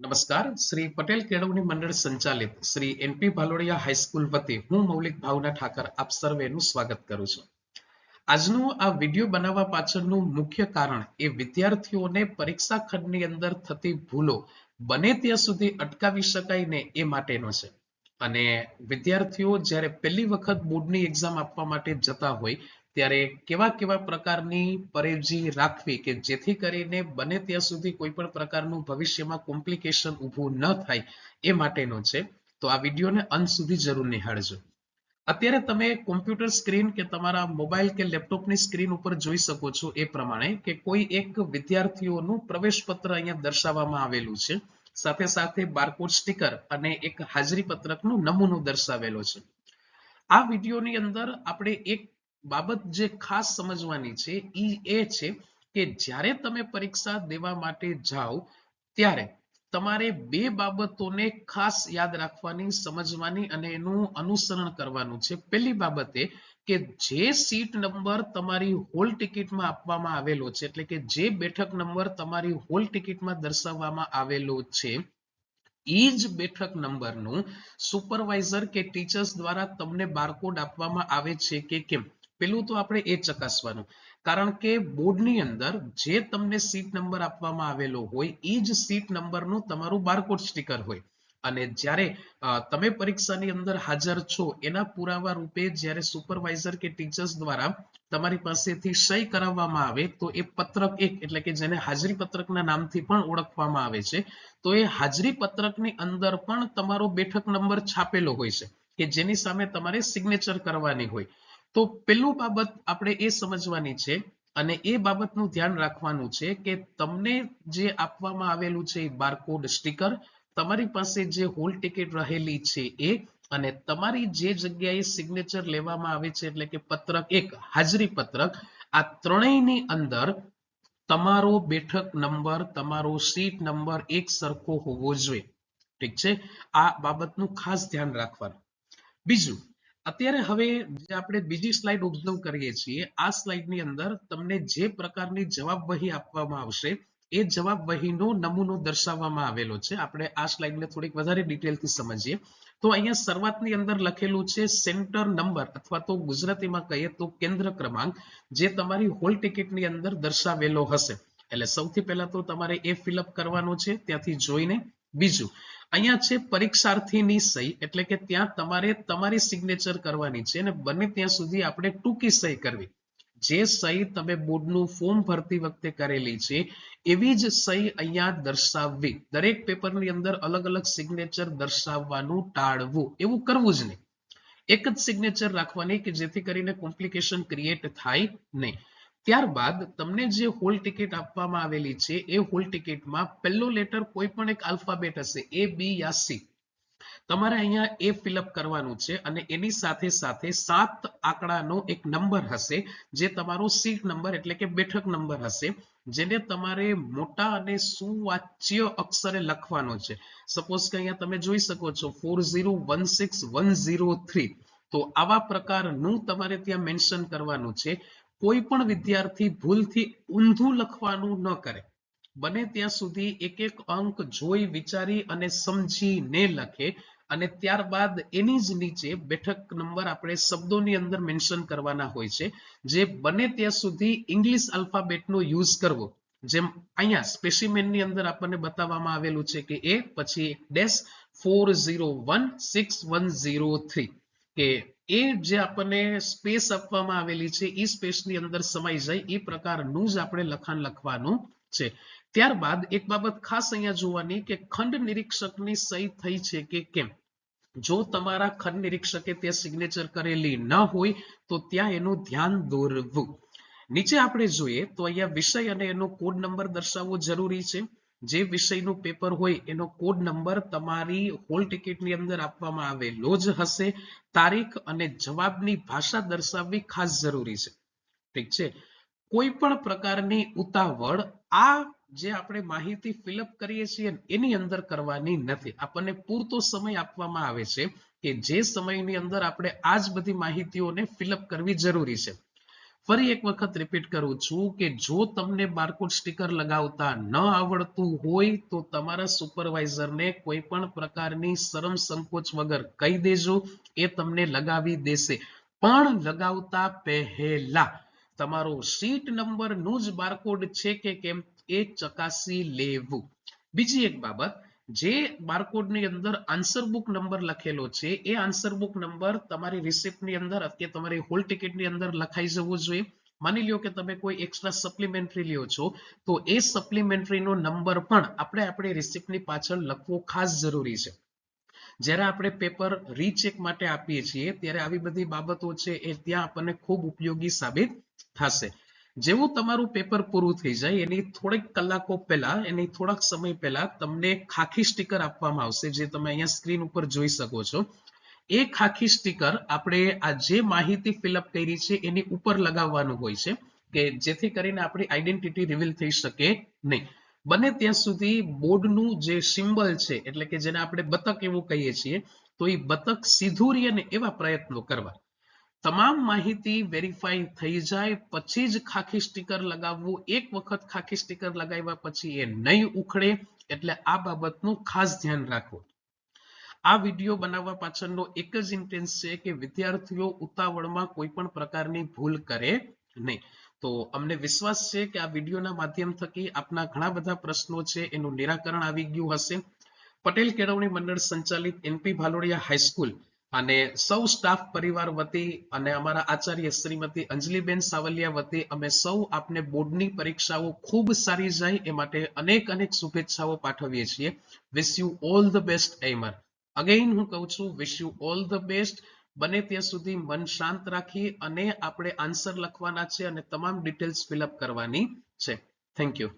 નમસ્કાર. શ્રી પટેલ કેળવણી મંડળ સંચાલિત શ્રી એનપી ભાલોડિયા હાઈસ્કૂલ વતી હું મૌલિક ભાવના ઠાકર આપ સર્વેનું સ્વાગત કરું છું. આજનો આ વીડિયો બનાવવા પાછળનું મુખ્ય કારણ એ વિદ્યાર્થીઓને પરીક્ષા ખંડની અંદર થતી ભૂલો બને ત્યાં સુધી અટકાવી શકાય ને એ માટેનો છે. અને વિદ્યાર્થીઓ જ્યારે પહેલી વખત બોર્ડની એક્ઝામ આપવા માટે જતા હોય ત્યારે કેવા કેવા પ્રકારની પરેજી રાખવી કે જેથી કરીને બને ત્યાં સુધી કોઈ પણ પ્રકારનું ભવિષ્યમાં કોમ્પ્લિકેશન ઊભું ન થાય એ માટેનો છે. તો આ વિડીયોને અંત સુધી જરૂર નિહાળજો. અત્યારે તમે કોમ્પ્યુટર સ્ક્રીન કે તમારા મોબાઈલ કે લેપટોપની સ્ક્રીન ઉપર જોઈ શકો છો એ પ્રમાણે કે કોઈ એક વિદ્યાર્થીઓનું પ્રવેશ પત્ર અહીંયા દર્શાવવામાં આવેલું છે. સાથે સાથે બારકોડ સ્ટીકર અને એક હાજરી પત્રકનું નમૂનો દર્શાવેલો છે. આ વિડીયોની અંદર આપણે એક બાબત જે ખાસ સમજવાની છે એ એ છે કે જ્યારે તમે પરીક્ષા દેવા માટે જાઓ, ત્યારે તમારે બે બાબતોને ખાસ યાદ રાખવાની, સમજવાની અને એનું અનુસરણ કરવાનું છે. પહેલી બાબતે કે જે સીટ નંબર તમારી હોલ ટિકિટમાં આપવામાં આવેલો છે, એટલે કે જે બેઠક નંબર તમારી હોલ ટિકિટમાં દર્શાવવામાં આવેલો છે એ જ બેઠક નંબરનું સુપરવાઇઝર કે ટીચર્સ દ્વારા તમને બારકોડ આપવામાં આવે છે કે કેમ? પેલું તો આપણે એ ચકાસવાનું. કારણ કે બોર્ડની અંદર જે તમને સીટ નંબર આપવામાં આવેલો હોય, એ જ સીટ નંબરનું તમારું બારકોડ સ્ટીકર હોય. અને જ્યારે તમે પરીક્ષાની અંદર હાજર છો, એના પુરાવા રૂપે જ્યારે સુપરવાઇઝર કે ટીચર્સ દ્વારા તમારી પાસેથી સહી કરાવવામાં આવે, તો એ પત્રક એક, એટલે કે જેને હાજરી પત્રકના નામથી પણ ઓળખવામાં આવે છે, તો એ હાજરી પત્રકની અંદર પણ તમારો બેઠક નંબર છાપેલો હોય છે, કે જેની સામે તમારે સિગ્નેચર કરવાની હોય. તો પેલું બાબત આપણે એ સમજવાની છે અને એ બાબતનું ધ્યાન રાખવાનું છે કે તમને જે આપવામાં આવેલું છે બારકોડ સ્ટીકર, તમારી પાસે જે હોલ ટિકિટ રહેલી છે એ અને તમારી જે જગ્યાએ સિગ્નેચર લેવામાં આવે છે એટલે કે પત્રક એક, હાજરી પત્રક, આ ત્રણેયની અંદર તમારો બેઠક નંબર, તમારો સીટ નંબર એક સરખો હોવો જોઈએ. ઠીક છે? આ બાબતનું ખાસ ધ્યાન રાખવાનું. બીજું અત્યારે હવે જે આપણે બીજી સ્લાઇડ ઓબ્ઝર્વ કરીએ છીએ, આ સ્લાઇડની અંદર તમને જે પ્રકારની જવાબવહી આપવામાં આવશે, એ જવાબ વહીનો નમૂનો દર્શાવવામાં આવેલો છે. આપણે આ સ્લાઇડને થોડીક વધારે ડિટેલથી સમજીએ. તો અહીંયા શરૂઆતની અંદર લખેલું છે સેન્ટર નંબર અથવા તો ગુજરાતીમાં કહીએ તો કેન્દ્ર ક્રમાંક, જે તમારી હોલ ટિકિટની અંદર દર્શાવેલો હશે. એટલે સૌથી પહેલા તો તમારે એ ફિલઅપ કરવાનો છે, ત્યાંથી જોઈને બીજું, અહીંયા છે પરીક્ષાર્થીની સહી, એટલે કે ત્યાં તમારે તમારી સિગ્નેચર કરવાની છે અને બને ત્યાં સુધી આપણે ટૂંકી સહી કરવી. જે સહી તમે બોર્ડનું ફોર્મ ભરતી વખતે કરેલી છે, એવી જ સહી અહીંયા દર્શાવવી. દરેક પેપરની અંદર અલગ અલગ સિગ્નેચર દર્શાવવાનું ટાળવું. એવું કરવું જ નહીં. એક જ સિગ્નેચર રાખવાની કે જેથી કરીને કોમ્પ્લિકેશન ક્રિએટ થાય નહીં. ત્યારબાદ તમને જે હોલ ટિકિટ આપવામાં આવેલી છે, એ હોલ ટિકિટમાં પહેલો લેટર કોઈ પણ એક આલ્ફાબેટ હશે એ બી યા સી તમારે અહીંયા એ ફિલઅપ કરવાનું છે અને એની સાથે સાથે સાત આંકડાનો એક નંબર હશે, જે તમારો સીટ નંબર એટલે કે બેઠક નંબર હશે, જેને તમારે મોટા અને સુવાચ્ય અક્ષરે લખવાનો છે. સપોઝ કે અહીંયા તમે જોઈ શકો છો four zero one six one zero three તો આવા પ્રકારનું તમારે ત્યાં મેન્શન કરવાનું છે. કોઈ પણ વિદ્યાર્થી ભૂલથી ઊંધું લખવાનું ન કરે. બને ત્યાં સુધી એક એક અંક જોઈ, વિચારી અને સમજીને લખે અને ત્યારબાદ એની જ નીચે બેઠક નંબર આપણે શબ્દોની અંદર મેન્શન કરવાના હોય છે. જે બને ત્યાં સુધી ઇંગ્લિશ આલ્ફાબેટનો યુઝ કરવો. જેમ અહીંયા સ્પેસિમેનની અંદર આપણને બતાવવામાં આવેલું છે કે એ, પછી dash, four zero one, six one zero three. કે એ જે આપણને સ્પેસ આપવામાં આવેલી છે એ સ્પેસની અંદર સમાઈ જાય એ પ્રકારનું જ આપણે લખાણ લખવાનું છે. ત્યારબાદ એક બાબત ખાસ અહીંયા જોવાની કે ખંડ નિરીક્ષકની સહી થઈ છે કે કેમ? જો તમારા ખંડ નિરીક્ષકે ત્યાં સિગ્નેચર કરેલી ન હોય, તો ત્યાં એનું ધ્યાન દોરવું. નીચે આપણે જોઈએ તો અહીંયા વિષય અને એનો કોડ નંબર દર્શાવવો જરૂરી છે. જે વિષયનું પેપર હોય એનો કોડ નંબર તમારી હોલ ટિકિટની અંદર આપવામાં આવેલો જ હશે. તારીખ અને જવાબની ભાષા દર્શાવવી ખાસ જરૂરી છે. ઠીક છે? કોઈ પણ પ્રકારની ઉતાવળ આ જે આપણે માહિતી ફિલઅપ કરીએ છીએ એની અંદર કરવાની નથી. આપણને પૂરતો સમય આપવામાં આવે છે કે જે સમયની અંદર આપણે આ જ બધી માહિતીઓને ફિલઅપ કરવી જરૂરી છે. ફરી એક વખત રિપીટ કરું છું કે જો તમને બારકોડ સ્ટીકર લગાવતા ન આવડતું હોય તો તમારા સુપરવાઇઝરને કોઈ પણ પ્રકારની શરમ સંકોચ વગર કહી દેજો, એ તમને લગાવી દેશે. પણ લગાવતા પહેલા તમારો સીટ નંબરનું જ બારકોડ છે કે કેમ એ ચકાસી લેવું. બીજી એક બાબત જે બારકોડની અંદર આન્સર બુક નંબર લખેલો છે, એ આન્સર બુક નંબર તમારી રિસિપ્ટની અંદર કે તમારી હોલ ટિકિટની અંદર લખાઈ જવો જોઈએ. માની લ્યો કે તમે કોઈ એક્સ્ટ્રા સપ્લિમેન્ટરી લ્યો છો, તો એ સપ્લિમેન્ટરીનો નંબર પણ આપણે આપણી રિસિપ્ટની પાછળ લખવો ખાસ જરૂરી છે. જ્યારે આપણે પેપર રીચેક માટે આપીએ છીએ, ત્યારે આવી બધી બાબતો છે એ ત્યાં આપણને ખૂબ ઉપયોગી સાબિત થશે. જેવું તમારું પેપર પૂરું થઈ જાય, એની થોડીક કલાકો પહેલા, એની થોડાક સમય પહેલા તમને ખાખી સ્ટીકર આપવામાં આવશે, જે તમે અહીંયા સ્ક્રીન ઉપર જોઈ શકો છો. એ ખાખી સ્ટીકર આપણે આ જે માહિતી ફિલઅપ કરી છે, એની ઉપર લગાવવાનું હોય છે, કે જેથી કરીને આપણી આઈડેન્ટિટી રિવીલ થઈ શકે નહીં. બને ત્યાં સુધી બોર્ડનું જે સિમ્બલ છે, એટલે કે જેને આપણે બતક એવું કહીએ છીએ, તો એ બતક સીધું રહે એવા પ્રયત્નો કરવા. તમામ માહિતી વેરીફાઈ થઈ જાય, પછી જ ખાખી સ્ટીકર લગાવવું, એક વખત ખાખી સ્ટીકર લગાવ્યા પછી એ નહીં ઉખડે, એટલે આ બાબતનું ખાસ ધ્યાન રાખવું. આ વીડિયો બનાવવા પાછળનો એક જ ઇન્ટેન્સ છે કે વિદ્યાર્થીઓ ઉતાવળમાં કોઈ પણ પ્રકારની ભૂલ કરે નહીં. તો અમને વિશ્વાસ છે કે આ વિડીયોના માધ્યમ થકી આપના ઘણા બધા પ્રશ્નો છે, એનું નિરાકરણ આવી ગયું હશે. પટેલ કેળવણી મંડળ સંચાલિત એનપી ભાલોડિયા હાઈસ્કૂલ અને સૌ સ્ટાફ પરિવાર વતી અને અમારા આચાર્ય શ્રીમતી અંજલિબેન સાવલિયા વતી અમે સૌ આપને બોર્ડની પરીક્ષાઓ ખૂબ સારી જાય એ માટે અનેક અનેક શુભેચ્છાઓ પાઠવીએ છીએ. Wish you all the best એમર again હું કહું છું wish you all the best બને ત્યાં સુધી મન શાંત રાખી અને આપણે આન્સર લખવાના છે અને તમામ ડિટેલ્સ ફિલઅપ કરવાની છે. Thank you